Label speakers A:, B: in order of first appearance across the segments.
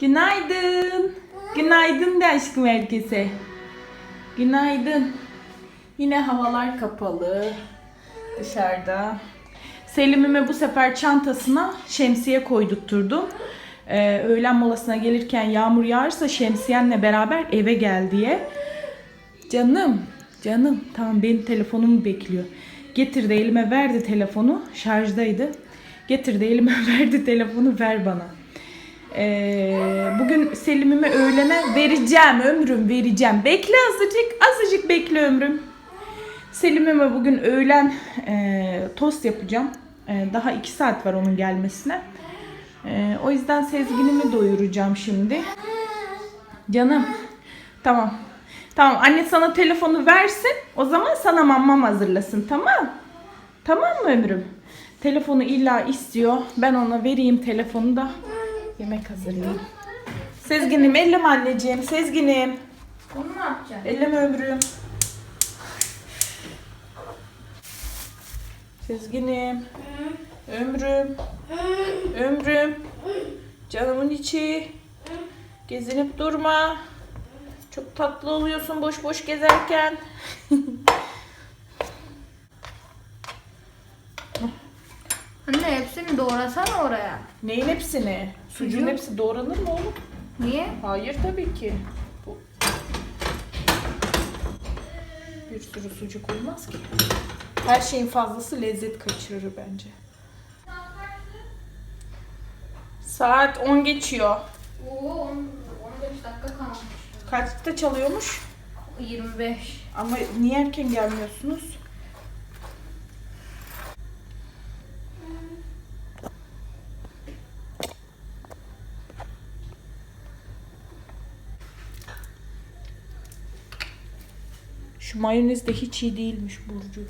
A: Günaydın. Günaydın de aşkım herkese. Günaydın. Yine havalar kapalı. Dışarıda. Selim'ime bu sefer çantasına şemsiye koydurtturdum. Ee, öğlen molasına gelirken yağmur yağarsa şemsiyenle beraber eve gel diye. Canım, canım. Tamam benim telefonumu bekliyor. Getirdi elime verdi telefonu. Şarjdaydı. Getirdi elime verdi telefonu ver bana. Ee, bugün Selim'ime öğlene vereceğim ömrüm vereceğim. Bekle azıcık azıcık bekle ömrüm. Selim'ime bugün öğlen e, tost yapacağım. E, daha iki saat var onun gelmesine. E, o yüzden Sezgin'imi doyuracağım şimdi. Canım. Tamam. Tamam anne sana telefonu versin. O zaman sana mamam hazırlasın tamam. Tamam mı ömrüm? Telefonu illa istiyor. Ben ona vereyim telefonu da yemek hazırlayayım. Sezgin'im elleme anneciğim. Sezgin'im.
B: Onu ne yapacaksın?
A: Elleme ömrüm. Sezgin'im. Ömrüm. Ömrüm. Canımın içi. Gezinip durma. Çok tatlı oluyorsun boş boş gezerken.
B: Anne hepsini doğrasana oraya.
A: Neyin hepsini? Sucuğun hepsi doğranır mı oğlum?
B: Niye?
A: Hayır tabii ki. Bu... Bir sürü sucuk olmaz ki. Her şeyin fazlası lezzet kaçırır bence. Saat 10 geçiyor.
B: Oo 10 15 dakika kalmış.
A: Kaçta çalıyormuş?
B: 25.
A: Ama niye erken gelmiyorsunuz? Şu mayonez de hiç iyi değilmiş Burcu.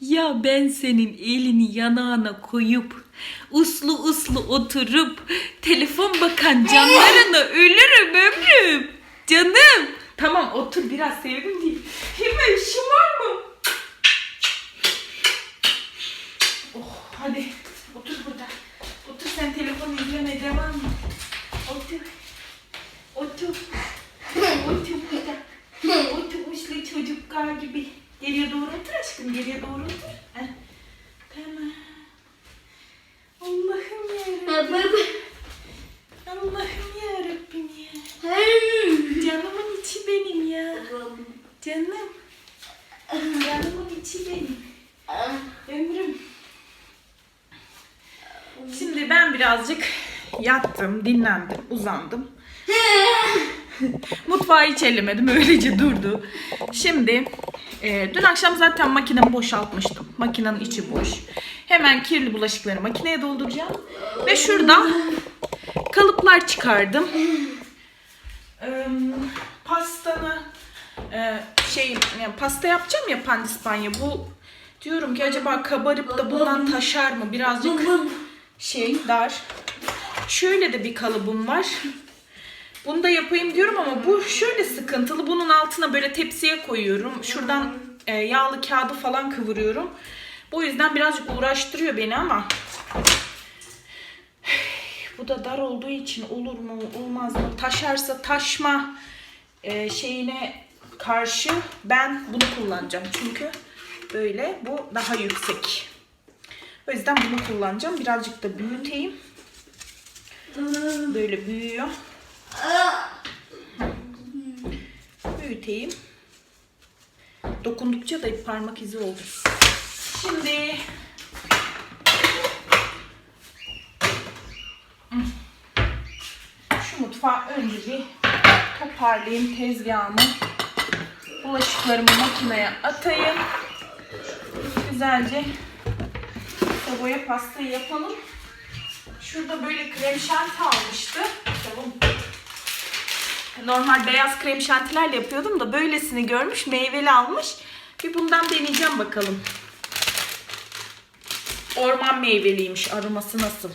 A: Ya ben senin elini yanağına koyup uslu uslu oturup telefon bakan canlarına ölürüm ömrüm. Canım. Tamam otur biraz sevdim değil. Hemen işim var mı? Oh hadi otur burada. Otur sen telefonu izlemeye devam et. Otur. Otur. Otur burada. Otur uslu çocuklar gibi. Geriye doğru otur aşkım. Geriye doğru otur. Heh. Tamam. Allah'ım yarabbim. Allah'ım yarabbim ya. Canımın içi benim ya. Canım. Canımın içi benim. Ömrüm. Şimdi ben birazcık yattım, dinlendim, uzandım. Mutfağı hiç ellemedim, öylece durdu. Şimdi e, dün akşam zaten makinemi boşaltmıştım. Makinenin içi boş. Hemen kirli bulaşıkları makineye dolduracağım. Ve şurada kalıplar çıkardım. Ee, pastanı e, şey yani pasta yapacağım ya pandispanya bu diyorum ki acaba kabarıp da bundan taşar mı birazcık şey dar. Şöyle de bir kalıbım var. Bunu da yapayım diyorum ama bu şöyle sıkıntılı. Bunun altına böyle tepsiye koyuyorum. Şuradan e, yağlı kağıdı falan kıvırıyorum. Bu yüzden birazcık uğraştırıyor beni ama bu da dar olduğu için olur mu olmaz mı? Taşarsa taşma e, şeyine karşı ben bunu kullanacağım. Çünkü böyle bu daha yüksek. O yüzden bunu kullanacağım. Birazcık da büyüteyim. Böyle büyüyor. Büyüteyim. Dokundukça da parmak izi oldu. Şimdi şu mutfağı önce bir toparlayayım tezgahımı. Bulaşıklarımı makineye atayım. Güzelce tavaya pastayı yapalım. Şurada böyle krem şanti almıştı. Normal beyaz krem şantilerle yapıyordum da böylesini görmüş, meyveli almış. Bir bundan deneyeceğim bakalım. Orman meyveliymiş. Aroması nasıl?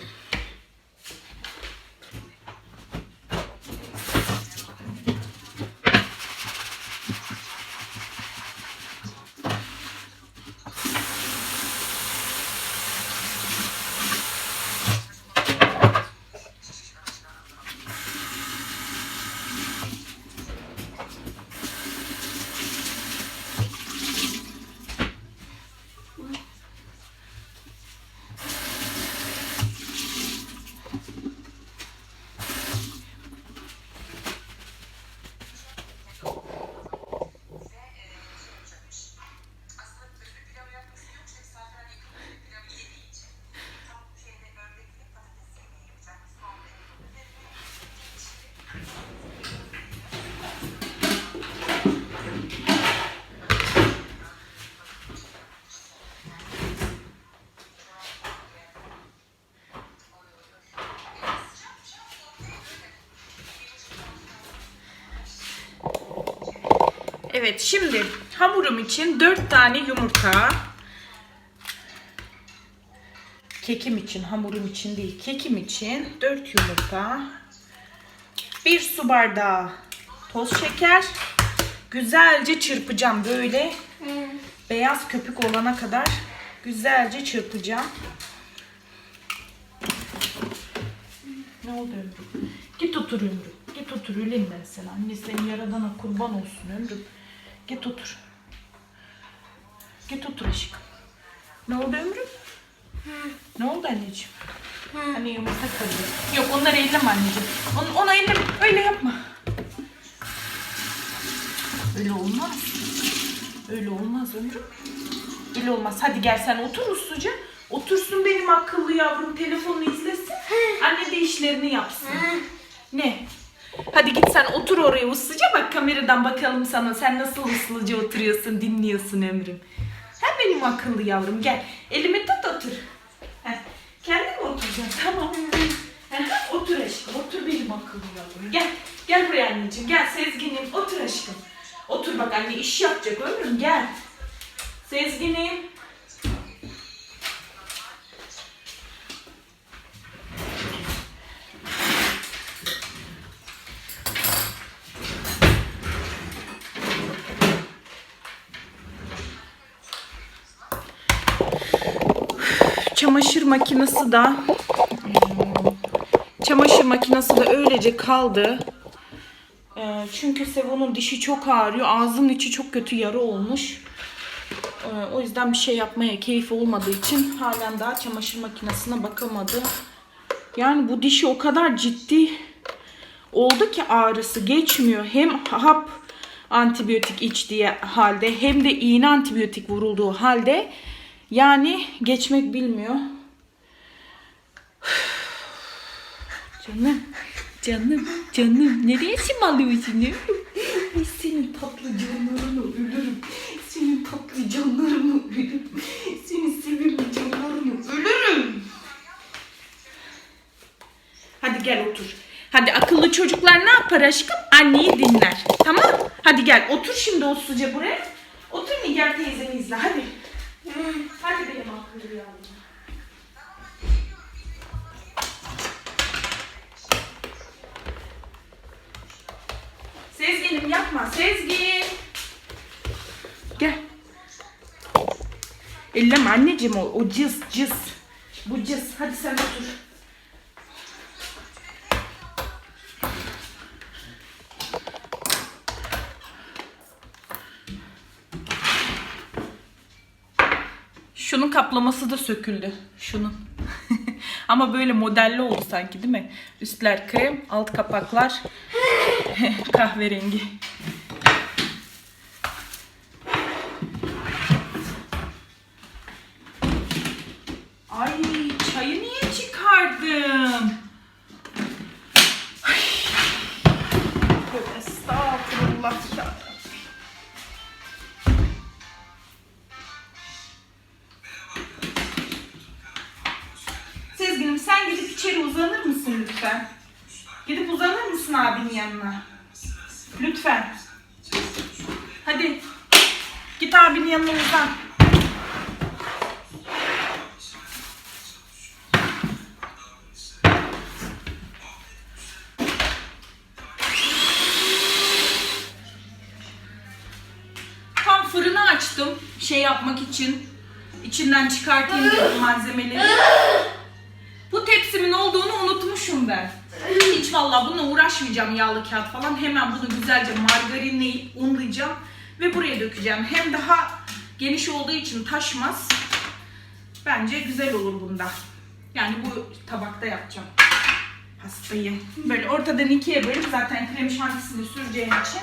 A: Evet şimdi hamurum için 4 tane yumurta. Kekim için, hamurum için değil, kekim için 4 yumurta. 1 su bardağı toz şeker. Güzelce çırpacağım böyle. Beyaz köpük olana kadar güzelce çırpacağım. Ne oldu Ömrüm? Git otur Ömrüm. Git otur ben sana. Anne senin yaradana kurban olsun Ömrüm. Git otur. Git otur aşkım. Ne oldu Ömrüm? Ne oldu anneciğim? Hani yumurta kırdı. Yok onları elleme anneciğim. Onu, onu elleme. Öyle yapma. Öyle olmaz. Öyle olmaz Ömrüm. Öyle olmaz. Hadi gel sen otur usluca. Otursun benim akıllı yavrum telefonunu izlesin. Anne de işlerini yapsın. Ne? Hadi git sen otur oraya usluca bak kameradan bakalım sana. Sen nasıl usluca oturuyorsun, dinliyorsun ömrüm. Ha benim akıllı yavrum gel. Elimi tut otur. Heh, Kendin mi oturacaksın? Tamam. Heh, otur aşkım. Otur benim akıllı yavrum. Gel. Gel buraya anneciğim. Gel Sezgin'im. Otur aşkım. Otur bak anne iş yapacak ömrüm. Gel. Sezgin'im. çamaşır makinesi da çamaşır makinesi de öylece kaldı. Ee, çünkü Sevo'nun dişi çok ağrıyor. Ağzının içi çok kötü yara olmuş. Ee, o yüzden bir şey yapmaya keyif olmadığı için halen daha çamaşır makinesine bakamadı. Yani bu dişi o kadar ciddi oldu ki ağrısı geçmiyor. Hem hap antibiyotik içtiği halde hem de iğne antibiyotik vurulduğu halde yani geçmek bilmiyor. Canım, canım, canım. Nereye şımalıyorsun? Ay senin tatlı canlarını ölürüm. Senin tatlı canlarını ölürüm. Senin sevimli canlarını ölürüm. Hadi gel otur. Hadi akıllı çocuklar ne yapar aşkım? Anneyi dinler. Tamam? Hadi gel otur şimdi usluca buraya. Otur Nigar teyzeni izle hadi. Hadi benim akıllı yavrum. Yapma. Sezgin. Gel. Elleme anneciğim o, o cız cız. Bu cız. Hadi sen otur. Şunun kaplaması da söküldü. Şunun. Ama böyle modelli oldu sanki değil mi? Üstler krem, alt kapaklar kahverengi. Açtım şey yapmak için. İçinden çıkartayım diyorum malzemeleri. Bu tepsimin olduğunu unutmuşum ben. Hiç vallahi bununla uğraşmayacağım yağlı kağıt falan. Hemen bunu güzelce margarinleyip unlayacağım ve buraya dökeceğim. Hem daha geniş olduğu için taşmaz. Bence güzel olur bunda. Yani bu tabakta yapacağım pastayı. Böyle ortadan ikiye bölüp zaten krem şantisini süreceğim için.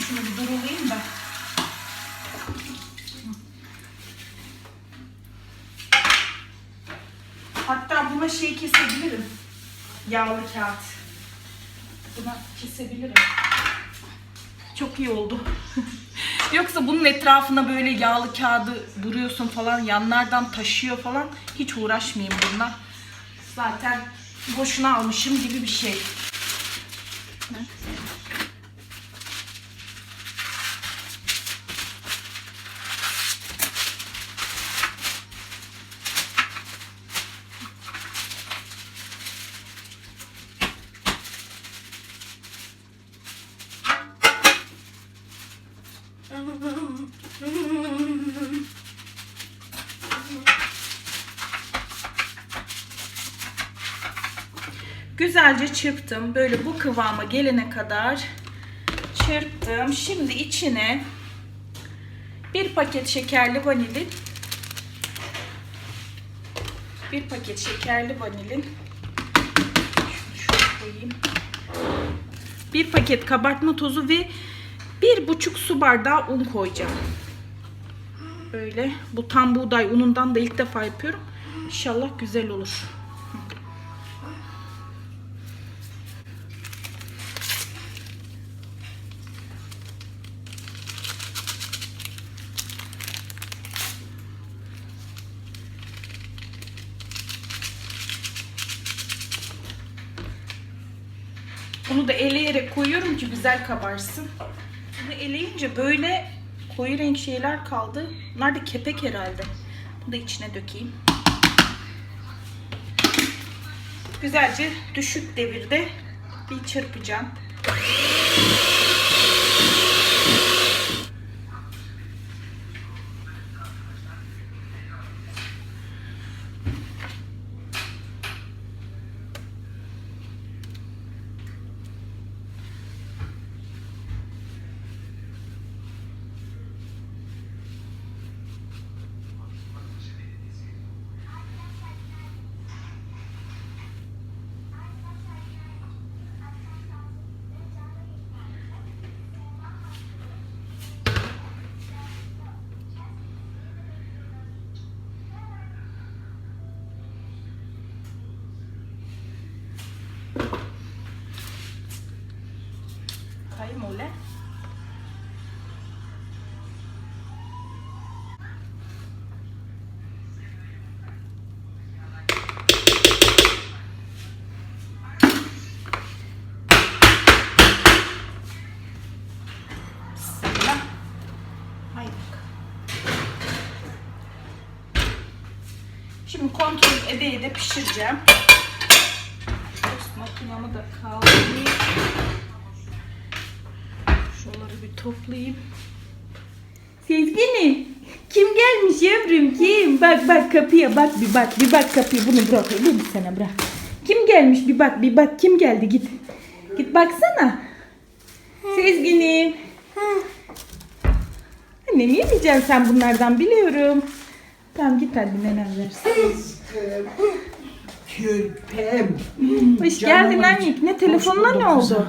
A: Şunu durulayım da. Buna şey kesebilirim. Yağlı kağıt. Buna kesebilirim. Çok iyi oldu. Yoksa bunun etrafına böyle yağlı kağıdı duruyorsun falan yanlardan taşıyor falan. Hiç uğraşmayayım bununla. Zaten boşuna almışım gibi bir şey. Güzelce çırptım. Böyle bu kıvama gelene kadar çırptım. Şimdi içine bir paket şekerli vanilin bir paket şekerli vanilin. Bir paket kabartma tozu ve bir buçuk su bardağı un koyacağım. Böyle. Bu tam buğday unundan da ilk defa yapıyorum. İnşallah güzel olur. Bunu da eleyerek koyuyorum ki güzel kabarsın. Bunu eleyince böyle koyu renk şeyler kaldı. Bunlar da kepek herhalde. Bunu da içine dökeyim. Güzelce düşük devirde bir çırpacağım. Kayım öyle. Bismillah. Haydi bakalım. Şimdi kontrol ede ede pişireceğim. Tost makinamı da kaldırayım. Şunları bir toplayayım. Sezgini. Kim gelmiş yavrum kim? Bak bak kapıya bak bir bak bir bak kapıya bunu bırak mi sana bırak. Kim gelmiş bir bak bir bak kim geldi git. Git baksana. Sezginim. Annem yemeyeceksin sen bunlardan biliyorum. Tamam git hadi nenem versin.
C: Kirpem.
A: Hoş
C: Canımın
A: geldin anne. Ne telefonla ne oldu?
C: kızım.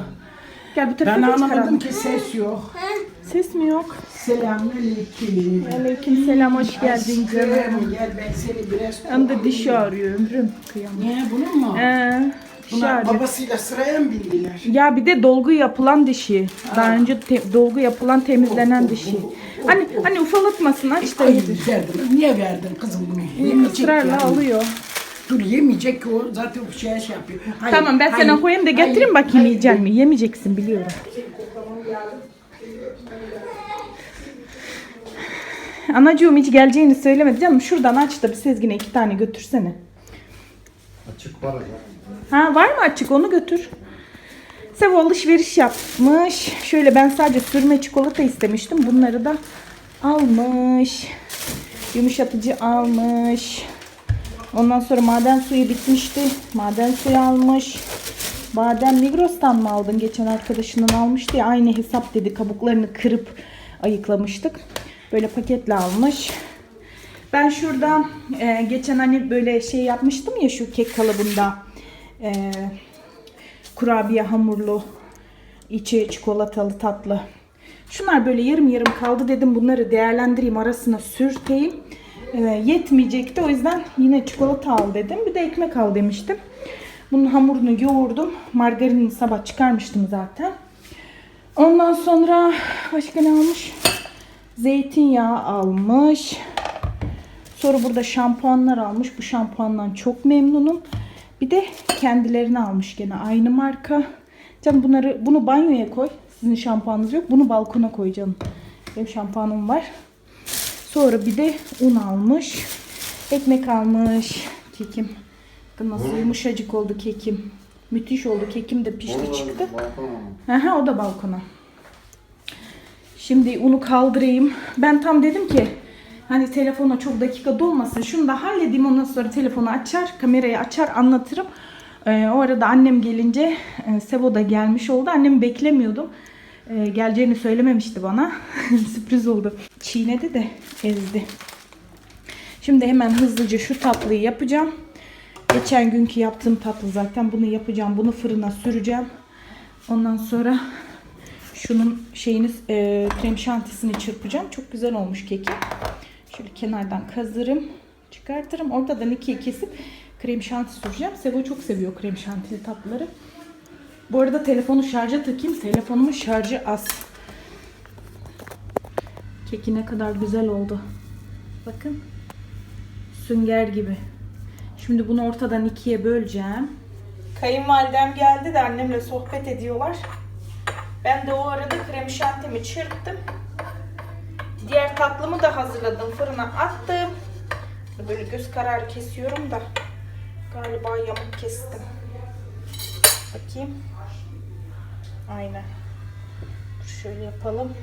A: Gel bu
C: Ben
A: tarafa geç
C: anlamadım
A: karanlık.
C: ki ses yok.
A: Ses mi yok?
C: Selamünaleyküm.
A: Aleyküm selam hoş geldin canım.
C: Aşkım, Gel ben seni biraz
A: Hem de dişi ağrıyor ömrüm. Kıyamam.
C: Niye bunun mu?
A: Ee,
C: Bunlar
A: ağrıyor.
C: babasıyla sıraya mı bindiler?
A: Ya bir de dolgu yapılan dişi. Daha önce te- dolgu yapılan temizlenen
C: Oh,
A: dişi.
C: oh, oh,
A: Hani hani ufalatmasın aç da yedir.
C: verdim. Niye verdin kızım bunu? Yemeyecek
A: Israrla
C: yani.
A: alıyor.
C: Dur yemeyecek ki o zaten bir şey şey yapıyor. Hayır,
A: Tamam ben
C: hayır,
A: sana koyayım da getireyim
C: hayır,
A: bakayım
C: hayır.
A: yiyecek mi? Yemeyeceksin biliyorum. Anacığım hiç geleceğini söylemedi canım. Şuradan aç da bir Sezgin'e iki tane götürsene.
D: Açık var ya.
A: Ha var mı açık onu götür. Sev alışveriş yapmış. Şöyle ben sadece sürme çikolata istemiştim. Bunları da almış. Yumuşatıcı almış. Ondan sonra maden suyu bitmişti. Maden suyu almış. Badem Migros'tan mı aldın? Geçen arkadaşının almıştı ya. Aynı hesap dedi. Kabuklarını kırıp ayıklamıştık. Böyle paketle almış. Ben şurada e, geçen hani böyle şey yapmıştım ya şu kek kalıbında e, kurabiye hamurlu içi çikolatalı tatlı. Şunlar böyle yarım yarım kaldı dedim bunları değerlendireyim arasına sürteyim. E, yetmeyecekti o yüzden yine çikolata al dedim. Bir de ekmek al demiştim. Bunun hamurunu yoğurdum. Margarinini sabah çıkarmıştım zaten. Ondan sonra başka ne almış? Zeytinyağı almış. Sonra burada şampuanlar almış. Bu şampuandan çok memnunum. Bir de kendilerini almış gene aynı marka. Canım bunları bunu banyoya koy. Sizin şampuanınız yok. Bunu balkona koy canım. Benim şampuanım var. Sonra bir de un almış. Ekmek almış. Kekim. Bakın nasıl yumuşacık oldu kekim. Müthiş oldu. Kekim de pişti çıktı. Aha, o da balkona. Şimdi unu kaldırayım. Ben tam dedim ki hani telefona çok dakika dolmasın. Şunu da halledeyim ondan sonra telefonu açar, kamerayı açar anlatırım. Ee, o arada annem gelince e, Sebo da gelmiş oldu. Annemi beklemiyordum. Ee, geleceğini söylememişti bana. Sürpriz oldu. Çiğnedi de ezdi. Şimdi hemen hızlıca şu tatlıyı yapacağım. Geçen günkü yaptığım tatlı zaten. Bunu yapacağım. Bunu fırına süreceğim. Ondan sonra şunun şeyini e, krem şantisini çırpacağım. Çok güzel olmuş keki. Şöyle kenardan kazırım. Çıkartırım. Ortadan ikiye kesip krem şanti süreceğim. Sebo çok seviyor krem şantili tatlıları. Bu arada telefonu şarja takayım. Telefonumun şarjı az. Keki ne kadar güzel oldu. Bakın. Sünger gibi. Şimdi bunu ortadan ikiye böleceğim. Kayınvalidem geldi de annemle sohbet ediyorlar. Ben de o arada krem şantimi çırptım. Diğer tatlımı da hazırladım. Fırına attım. Böyle göz kararı kesiyorum da galiba yamuk kestim. Bakayım. Aynen. Şöyle yapalım.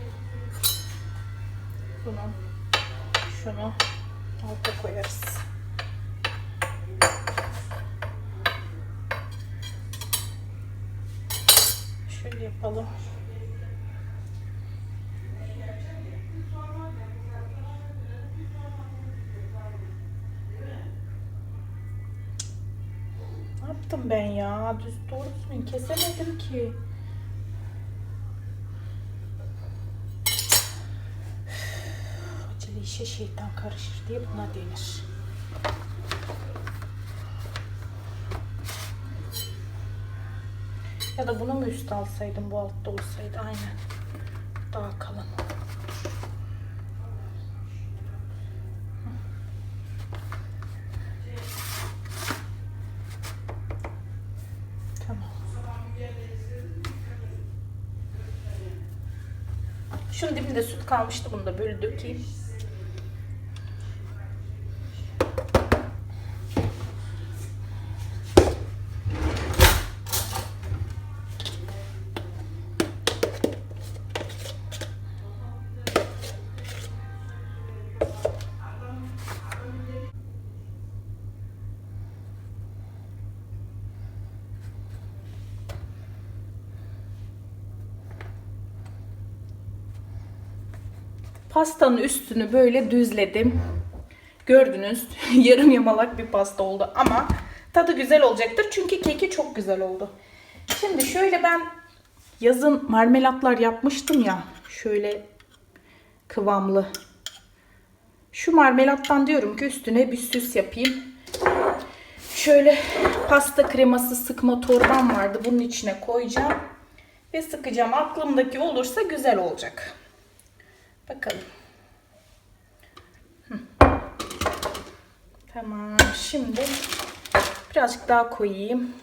A: Bunu şunu alta koyarız. Şöyle yapalım. Ya? Düz doğru düzgün kesemedim ki. Acele işe şeytan karışır diye buna denir. Ya da bunu mu üst alsaydım bu altta olsaydı aynen. Daha kalın. Tamam. Şunun dibinde süt kalmıştı. Bunu da böyle Pastanın üstünü böyle düzledim. Gördünüz yarım yamalak bir pasta oldu ama tadı güzel olacaktır. Çünkü keki çok güzel oldu. Şimdi şöyle ben yazın marmelatlar yapmıştım ya. Şöyle kıvamlı. Şu marmelattan diyorum ki üstüne bir süs yapayım. Şöyle pasta kreması sıkma torbam vardı. Bunun içine koyacağım. Ve sıkacağım. Aklımdaki olursa güzel olacak. Bakalım. Tamam. Şimdi birazcık daha koyayım.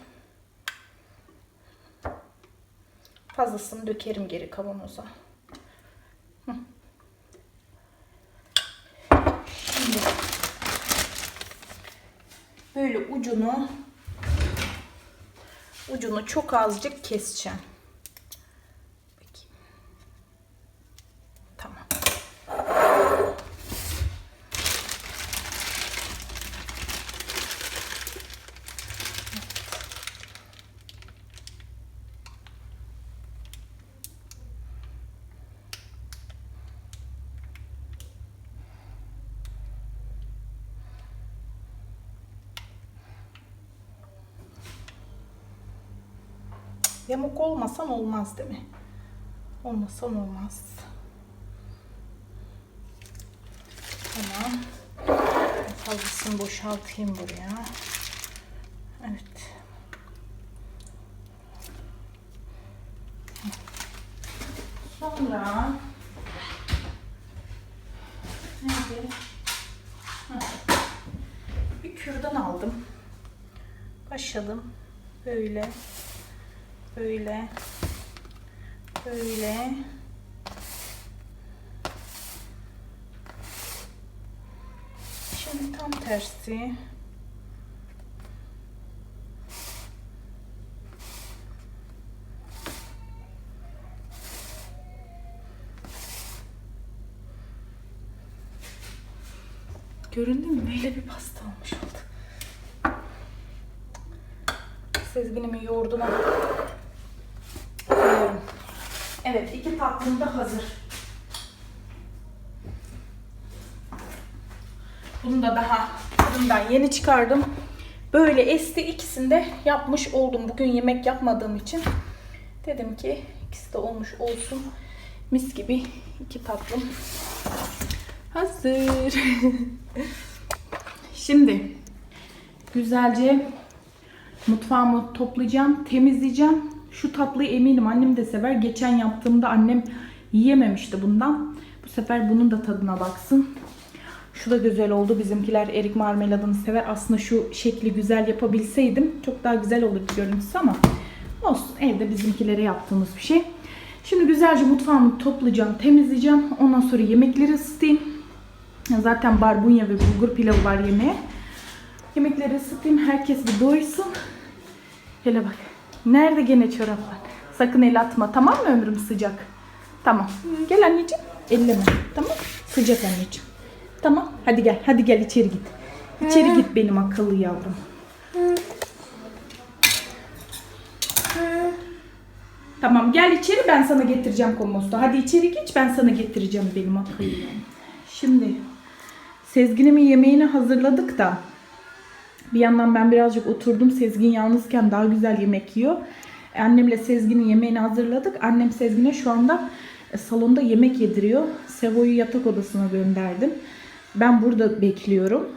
A: Fazlasını dökerim geri kavanoza. Şimdi böyle ucunu ucunu çok azıcık keseceğim. Bakayım. Tamam. Yamuk olmasan olmaz değil mi? Olmasan olmaz. Tamam. Fazlasını boşaltayım buraya. Evet. Sonra nerede? Heh. Bir kürdan aldım. Başladım. Böyle. Böyle. Böyle. Şimdi tam tersi. Göründü mü? Böyle bir pasta olmuş oldu. Sezginimin yoğurduna koyuyorum. Evet iki tatlım da hazır. Bunu da daha fırından yeni çıkardım. Böyle esti ikisini de yapmış oldum. Bugün yemek yapmadığım için dedim ki ikisi de olmuş olsun. Mis gibi iki tatlım hazır. Şimdi güzelce mutfağımı toplayacağım, temizleyeceğim. Şu tatlıyı eminim annem de sever. Geçen yaptığımda annem yiyememişti bundan. Bu sefer bunun da tadına baksın. Şu da güzel oldu. Bizimkiler erik marmeladını sever. Aslında şu şekli güzel yapabilseydim çok daha güzel olurdu görüntüsü ama olsun. Evde bizimkilere yaptığımız bir şey. Şimdi güzelce mutfağımı toplayacağım, temizleyeceğim. Ondan sonra yemekleri ısıtayım. Zaten barbunya ve bulgur pilavı var yemeğe. Yemekleri ısıtayım. Herkes bir doysun. Hele bak. Nerede gene çoraplar? Sakın el atma. Tamam mı ömrüm sıcak? Tamam. Gel anneciğim. Elleme. Tamam. Sıcak anneciğim. Tamam. Hadi gel. Hadi gel içeri git. İçeri git benim akıllı yavrum. Tamam gel içeri ben sana getireceğim kompostu. Hadi içeri geç ben sana getireceğim benim akıllı. Şimdi Sezgin'imin yemeğini hazırladık da bir yandan ben birazcık oturdum. Sezgin yalnızken daha güzel yemek yiyor. E, Annemle Sezgin'in yemeğini hazırladık. Annem Sezgin'e şu anda e, salonda yemek yediriyor. Sevo'yu yatak odasına gönderdim. Ben burada bekliyorum.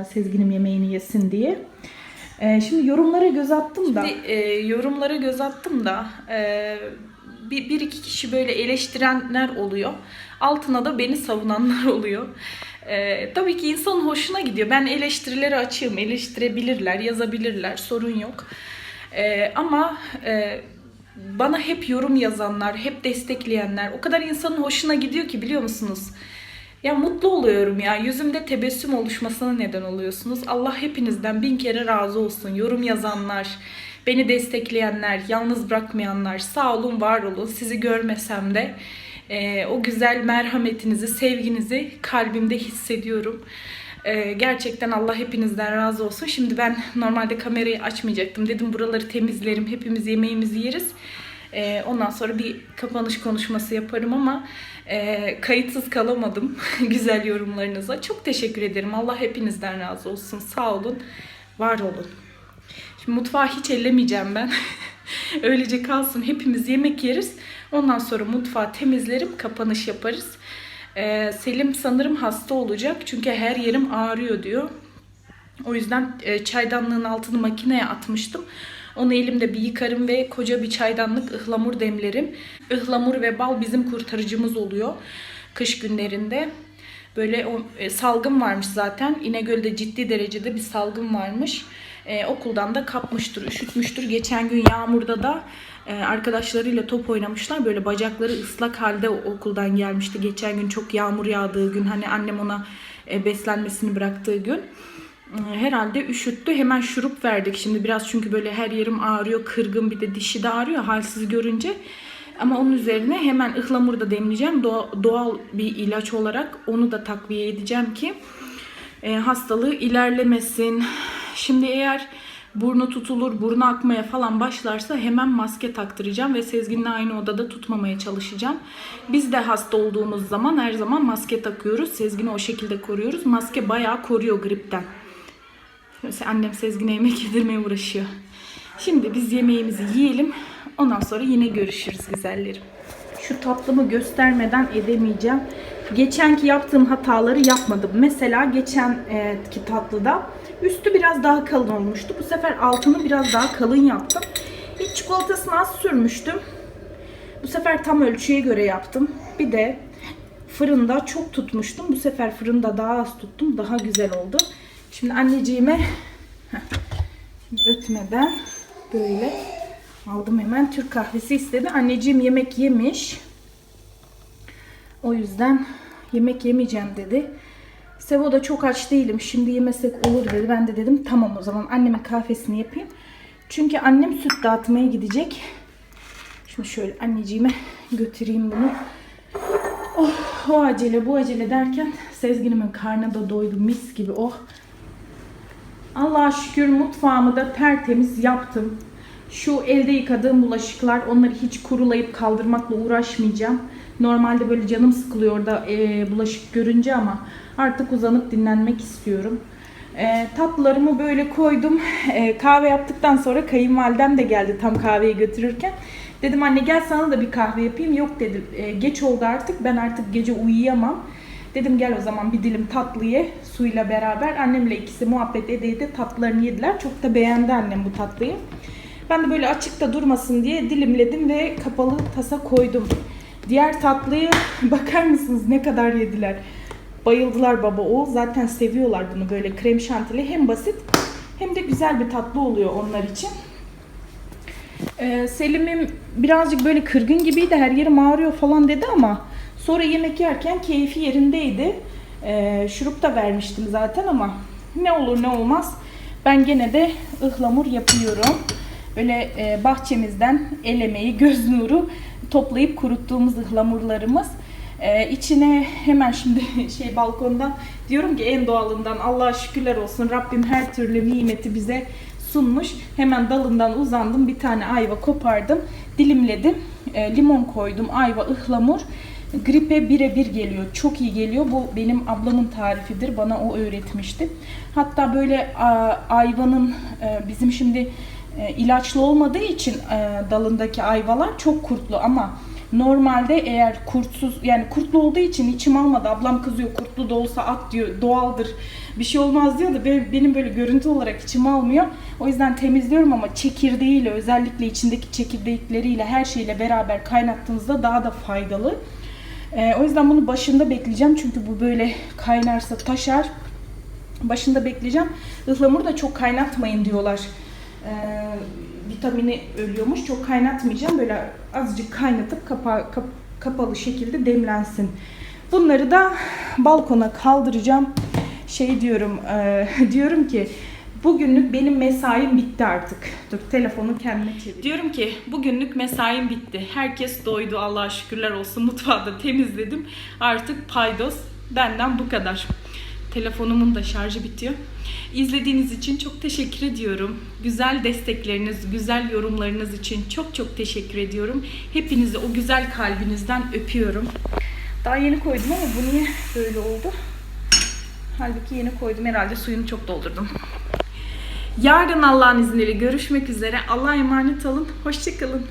A: e, Sezgin'im yemeğini yesin diye. E, Şimdi yorumlara göz attım da. yorumlara göz attım da e, bir, bir iki kişi böyle eleştirenler oluyor. Altına da beni savunanlar oluyor. Ee, tabii ki insanın hoşuna gidiyor. Ben eleştirileri açığım. Eleştirebilirler, yazabilirler. Sorun yok. Ee, ama e, bana hep yorum yazanlar, hep destekleyenler o kadar insanın hoşuna gidiyor ki biliyor musunuz? Ya mutlu oluyorum ya. Yüzümde tebessüm oluşmasına neden oluyorsunuz. Allah hepinizden bin kere razı olsun. Yorum yazanlar, beni destekleyenler, yalnız bırakmayanlar sağ olun, var olun. Sizi görmesem de e, o güzel merhametinizi, sevginizi kalbimde hissediyorum. E, gerçekten Allah hepinizden razı olsun. Şimdi ben normalde kamerayı açmayacaktım. Dedim buraları temizlerim, hepimiz yemeğimizi yeriz. E, ondan sonra bir kapanış konuşması yaparım ama e, kayıtsız kalamadım güzel yorumlarınıza. Çok teşekkür ederim. Allah hepinizden razı olsun. Sağ olun, var olun. Mutfağı hiç ellemeyeceğim ben. Öylece kalsın. Hepimiz yemek yeriz. Ondan sonra mutfağı temizlerim, kapanış yaparız. Ee, Selim sanırım hasta olacak. Çünkü her yerim ağrıyor diyor. O yüzden e, çaydanlığın altını makineye atmıştım. Onu elimde bir yıkarım ve koca bir çaydanlık ıhlamur demlerim. Ihlamur ve bal bizim kurtarıcımız oluyor kış günlerinde. Böyle o e, salgın varmış zaten. İnegöl'de ciddi derecede bir salgın varmış. E, okuldan da kapmıştır, üşütmüştür. Geçen gün yağmurda da e, arkadaşlarıyla top oynamışlar. Böyle bacakları ıslak halde okuldan gelmişti. Geçen gün çok yağmur yağdığı gün. Hani annem ona e, beslenmesini bıraktığı gün. E, Herhalde üşüttü. Hemen şurup verdik. Şimdi biraz çünkü böyle her yerim ağrıyor. Kırgın bir de dişi de ağrıyor halsiz görünce. Ama onun üzerine hemen ıhlamur da demleyeceğim. Doğa- doğal bir ilaç olarak onu da takviye edeceğim ki e, hastalığı ilerlemesin. Şimdi eğer burnu tutulur, burnu akmaya falan başlarsa hemen maske taktıracağım ve Sezgin'le aynı odada tutmamaya çalışacağım. Biz de hasta olduğumuz zaman her zaman maske takıyoruz. Sezgin'i o şekilde koruyoruz. Maske bayağı koruyor gripten. Mesela annem Sezgin'e yemek yedirmeye uğraşıyor. Şimdi biz yemeğimizi yiyelim. Ondan sonra yine görüşürüz güzellerim. Şu tatlımı göstermeden edemeyeceğim. Geçenki yaptığım hataları yapmadım. Mesela geçenki tatlıda üstü biraz daha kalın olmuştu. Bu sefer altını biraz daha kalın yaptım. İç çikolatasını az sürmüştüm. Bu sefer tam ölçüye göre yaptım. Bir de fırında çok tutmuştum. Bu sefer fırında daha az tuttum. Daha güzel oldu. Şimdi anneciğime şimdi ötmeden böyle aldım hemen. Türk kahvesi istedi. Anneciğim yemek yemiş. O yüzden yemek yemeyeceğim dedi. Sevo da çok aç değilim. Şimdi yemesek olur dedi. Ben de dedim tamam o zaman anneme kahvesini yapayım. Çünkü annem süt dağıtmaya gidecek. Şimdi şöyle anneciğime götüreyim bunu. Oh o acele bu acele derken Sezgin'imin karnı da doydu mis gibi oh. Allah'a şükür mutfağımı da tertemiz yaptım. Şu elde yıkadığım bulaşıklar onları hiç kurulayıp kaldırmakla uğraşmayacağım. Normalde böyle canım sıkılıyor orada e, bulaşık görünce ama artık uzanıp dinlenmek istiyorum. E, tatlılarımı böyle koydum. E, kahve yaptıktan sonra kayınvalidem de geldi tam kahveyi götürürken. Dedim anne gel sana da bir kahve yapayım. Yok dedi "e, geç oldu artık ben artık gece uyuyamam. Dedim gel o zaman bir dilim tatlı ye suyla beraber. Annemle ikisi muhabbet ede ede tatlılarını yediler. Çok da beğendi annem bu tatlıyı. Ben de böyle açıkta durmasın diye dilimledim ve kapalı tasa koydum. Diğer tatlıyı bakar mısınız ne kadar yediler. Bayıldılar baba oğul. Zaten seviyorlar bunu böyle krem şantili. Hem basit hem de güzel bir tatlı oluyor onlar için. Ee, Selim'im birazcık böyle kırgın gibiydi. Her yerim ağrıyor falan dedi ama sonra yemek yerken keyfi yerindeydi. Ee, şurup da vermiştim zaten ama ne olur ne olmaz. Ben gene de ıhlamur yapıyorum. Böyle e, bahçemizden el emeği, göz nuru toplayıp kuruttuğumuz ıhlamurlarımız. Ee, içine hemen şimdi şey balkondan diyorum ki en doğalından Allah'a şükürler olsun. Rabbim her türlü nimeti bize sunmuş. Hemen dalından uzandım. Bir tane ayva kopardım. Dilimledim. E, limon koydum. Ayva, ıhlamur. Gripe birebir geliyor. Çok iyi geliyor. Bu benim ablamın tarifidir. Bana o öğretmişti. Hatta böyle ayvanın e, bizim şimdi e, ilaçlı olmadığı için e, dalındaki ayvalar çok kurtlu ama normalde eğer kurtsuz yani kurtlu olduğu için içim almadı. Ablam kızıyor kurtlu da olsa at diyor doğaldır bir şey olmaz diyor da benim, böyle görüntü olarak içim almıyor. O yüzden temizliyorum ama çekirdeğiyle özellikle içindeki çekirdekleriyle her şeyle beraber kaynattığınızda daha da faydalı. E, o yüzden bunu başında bekleyeceğim çünkü bu böyle kaynarsa taşar. Başında bekleyeceğim. Ihlamur da çok kaynatmayın diyorlar. E, vitamini ölüyormuş. Çok kaynatmayacağım. Böyle azıcık kaynatıp kapa, kap- kapalı şekilde demlensin. Bunları da balkona kaldıracağım. Şey diyorum, e, diyorum ki bugünlük benim mesaim bitti artık. Dur telefonu kendime çevir. Diyorum ki bugünlük mesaim bitti. Herkes doydu Allah'a şükürler olsun. Mutfağı da temizledim. Artık paydos benden bu kadar. Telefonumun da şarjı bitiyor. İzlediğiniz için çok teşekkür ediyorum. Güzel destekleriniz, güzel yorumlarınız için çok çok teşekkür ediyorum. Hepinizi o güzel kalbinizden öpüyorum. Daha yeni koydum ama bu niye böyle oldu? Halbuki yeni koydum. Herhalde suyunu çok doldurdum. Yarın Allah'ın izniyle görüşmek üzere. Allah'a emanet olun. Hoşçakalın.